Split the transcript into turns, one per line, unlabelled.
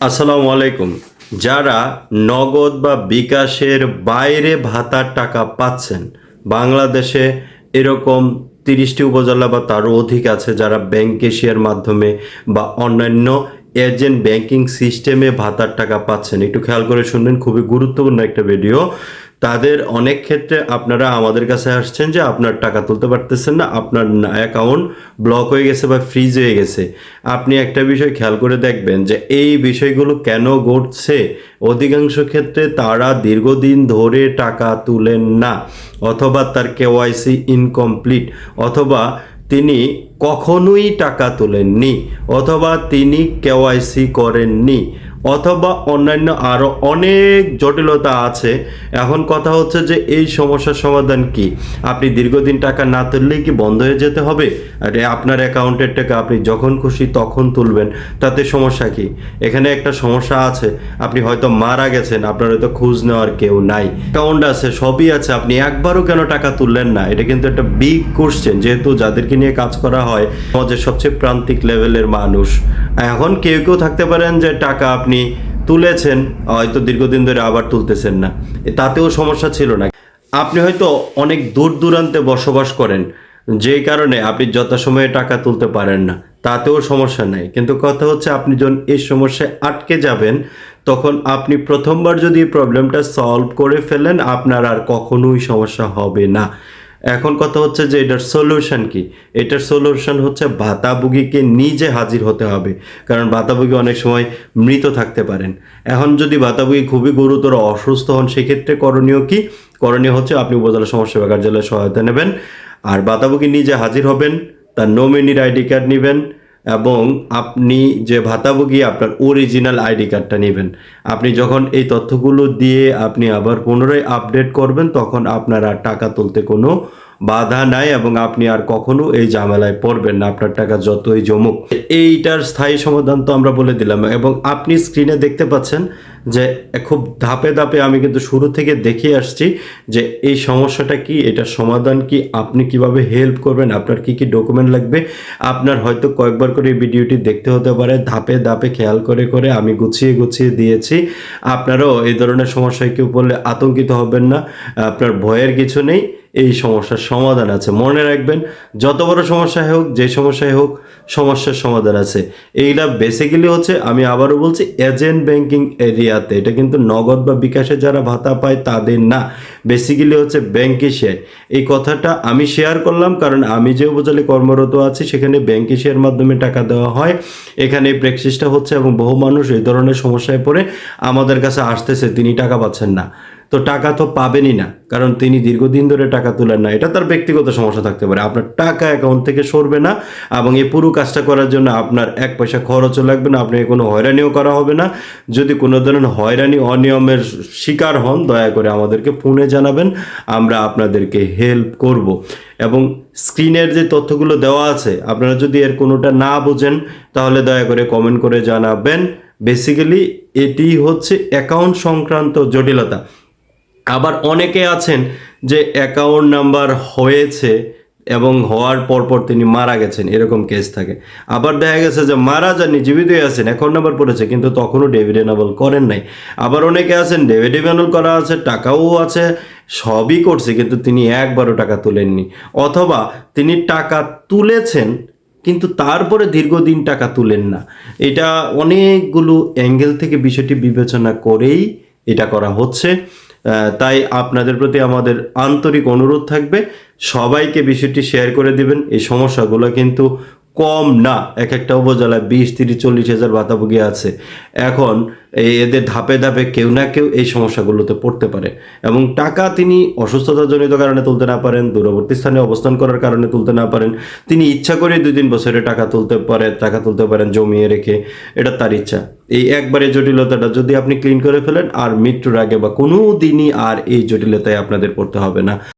আসসালামু আলাইকুম। যারা নগদ বা বিকাশের বাইরে ভাতার টাকা পাচ্ছেন, বাংলাদেশে এরকম তিরিশটি উপজেলা বা তারও অধিক আছে যারা ব্যাংক এশিয়ার মাধ্যমে বা অন্যান্য এজেন্ট ব্যাংকিং সিস্টেমে ভাতার টাকা পাচ্ছেন। একটু খেয়াল করে শুনবেন, খুবই গুরুত্বপূর্ণ একটা ভিডিও। তাদের অনেক ক্ষেত্রে আপনারা আমাদের কাছে আসছেন যে আপনার টাকা তুলতে পারতেছেন না, আপনার অ্যাকাউন্ট ব্লক হয়ে গেছে বা ফ্রিজ হয়ে গেছে। আপনি একটা বিষয় খেয়াল করে দেখবেন যে এই বিষয়গুলো কেন ঘটছে? অধিকাংশ ক্ষেত্রে তারা দীর্ঘদিন ধরে টাকা তুলেন না, অথবা তার কেওয়াইসি ইনকমপ্লিট অথবা তিনি কখনোই টাকা তোলেননি, অথবা তিনি কেওয়াইসি করেননি। অথবা অন্যান্য আরও অনেক জটিলতা আছে। এখন কথা হচ্ছে যে এই সমস্যার সমাধান কি? আপনি দীর্ঘদিন টাকা না তুললেই কি বন্ধ হয়ে যেতে হবে? আরে, আপনার অ্যাকাউন্টের টাকা আপনি যখন খুশি তখন তুলবেন, তাতে সমস্যা কি? এখানে একটা সমস্যা আছে, আপনি হয়তো মারা গেছেন, আপনার হয়তো খোঁজ নেওয়ার কেউ নাই। অ্যাকাউন্ট আছে, সবই আছে, আপনি একবারও কেন টাকা তুললেন না? এটা কিন্তু একটা বিগ কোশ্চেন যেহেতু যাদেরকে নিয়ে কাজ করা হয়, সমাজের সবচেয়ে প্রান্তিক লেভেলের মানুষ। এখন কেউ কেউ থাকতে পারেন যে টাকা আপনি তুলেছেন, হয়তো দীর্ঘদিন ধরে আবার তুলতেছেন না। তাতেও সমস্যা ছিল না। আপনি হয়তো অনেক দূর দূরান্তে বসবাস করেন, যে কারণে আপনি যথাসময়ে টাকা তুলতে পারেন না। তাতেও সমস্যা নেই। কিন্তু কথা হচ্ছে আপনি যখন এই সমস্যায় আটকে যাবেন, তখন আপনি প্রথমবার যদি প্রবলেমটা সলভ করে ফেলেন, আপনার আর কখনোই সমস্যা হবে না। এখন কথা হচ্ছে যে এটার সলিউশন কি? এটার সলিউশন হচ্ছে ভাতাভোগীকে নিজে হাজির হতে হবে। কারণ ভাতাভোগী অনেক সময় মৃত থাকতে পারেন। এখন যদি ভাতাভোগী খুবই গুরুতর অসুস্থ হন, সেক্ষেত্রে করণীয় কি? করণীয় হচ্ছে আপনি উপজেলা সমাজসেবা সেবা কার্যালয়ে সহায়তা নেবেন। আর ভাতাভোগী নিজে হাজির হবেন, তার নমিনির আইডি কার্ড নেবেন এবং আপনি যে ভাতাভোগী, আপনার অরিজিনাল আইডি কার্ডটা নেবেন। আপনি যখন এই তথ্যগুলো দিয়ে আপনি আবার পুনরায় আপডেট করবেন, তখন আপনার আর টাকা তুলতে কোনো বাধা নাই এবং আপনি আর কখনো এই ঝামেলায় পড়বেন না। আপনার টাকা যতই জমুক। এইটার স্থায়ী সমাধান তো আমরা বলে দিলাম এবং আপনি স্ক্রিনে দেখতে পাচ্ছেন যে খুব ধাপে ধাপে আমি কিন্তু শুরু থেকে দেখিয়ে আসছি যে এই সমস্যাটা কি, এটার সমাধান কি, আপনি কীভাবে হেল্প করবেন, আপনার কি কি ডকুমেন্ট লাগবে? আপনার হয়তো কয়েকবার করে এই ভিডিওটি দেখতে হতে পারে। ধাপে ধাপে খেয়াল করে করে আমি গুছিয়ে গুছিয়ে দিয়েছি। আপনারাও এই ধরনের সমস্যায় কেউ পড়লে আতঙ্কিত হবেন না। আপনার ভয়ের কিছু নেই। এই সমস্যার সমাধান আছে। মনে রাখবেন, যত বড় সমস্যায় হোক, যে সমস্যায় হোক, সমস্যার সমাধান আছে। এইগুলা বেসিক্যালি হচ্ছে, আমি আবারও বলছি এজেন্ট ব্যাংকিং এরিয়াতে। এটা কিন্তু নগদ বা বিকাশে যারা ভাতা পায় তাদের না। বেসিক্যালি হচ্ছে ব্যাংকে শেয়ার এই কথাটা আমি শেয়ার করলাম, কারণ আমি যে উপজেলে কর্মরত আছি, সেখানে ব্যাংকে শেয়ার মাধ্যমে টাকা দেওয়া হয়। এখানে এই প্র্যাকটিসটা হচ্ছে এবং বহু মানুষ এই ধরনের সমস্যায় পড়ে। আমাদের কাছে আসতেছে, তিনি টাকা পাচ্ছেন না। তো টাকা তো পাবেনই না, কারণ তিনি দীর্ঘদিন ধরে টাকা তোলেন না। এটা তার ব্যক্তিগত সমস্যা থাকতে পারে। আপনার টাকা অ্যাকাউন্ট থেকে সরবে না এবং এই পুরো কাজটা করার জন্য আপনার এক পয়সা খরচও লাগবে না, আপনাকে কোনো হয়রানিও করা হবে না। যদি কোনো ধরনের হয়রানি, অনিয়মের শিকার হন, দয়া করে আমাদেরকে ফোনে জানাবেন, আমরা আপনাদেরকে হেল্প করব। এবং স্ক্রিনের যে তথ্যগুলো দেওয়া আছে, আপনারা যদি এর কোনোটা না বোঝেন, তাহলে দয়া করে কমেন্ট করে জানাবেন। বেসিক্যালি এটি হচ্ছে অ্যাকাউন্ট সংক্রান্ত জটিলতা। আবার অনেকে আছেন যে অ্যাকাউন্ট নাম্বার হয়েছে এবং হওয়ার পরপর তিনি মারা গেছেন, এরকম কেস থাকে। আবার দেখা গেছে যে মারা যাননি জীবিতই আছেন অ্যাকাউন্ট নাম্বার পড়েছে, কিন্তু তখনও ডেবিট এনাবল করেন নাই। আবার অনেকে আছেন ডেবিট এনাবল করা আছে, টাকাও আছে, সবই করছে, কিন্তু তিনি একবারও টাকা তুলেননি। অথবা তিনি টাকা তুলেছেন, কিন্তু তারপরে দীর্ঘদিন টাকা তুলেন না। এটা অনেকগুলো অ্যাঙ্গেল থেকে বিষয়টি বিবেচনা করেই এটা করা হচ্ছে। তাই আপনাদের প্রতি আমাদের আন্তরিক অনুরোধ থাকবে। সবাইকে বিষয়টি শেয়ার করে দিবেন। এই সমস্যাগুলো কিন্তু কম না, এক একটা উপজেলায় বিশ, তিরিশ, চল্লিশ হাজার ভাতাভোগী আছে। এখন এদের ধাপে ধাপে কেউ না কেউ এই সমস্যাগুলোতে পড়তে পারে এবং টাকা তিনি অসুস্থতাজনিত কারণে তুলতে না পারেন, দূরবর্তী স্থানে অবস্থান করার কারণে তুলতে না পারেন। তিনি ইচ্ছা করে দুই তিন বছরে টাকা তুলতে পারে, টাকা তুলতে পারেন জমিয়ে রেখে, এটা তার ইচ্ছা। এই একবারে জটিলতাটা যদি আপনি ক্লিন করে ফেলেন, আর মৃত্যুর আগে বা কোনো দিনই আর এই জটিলতায় আপনাদের পড়তে হবে না।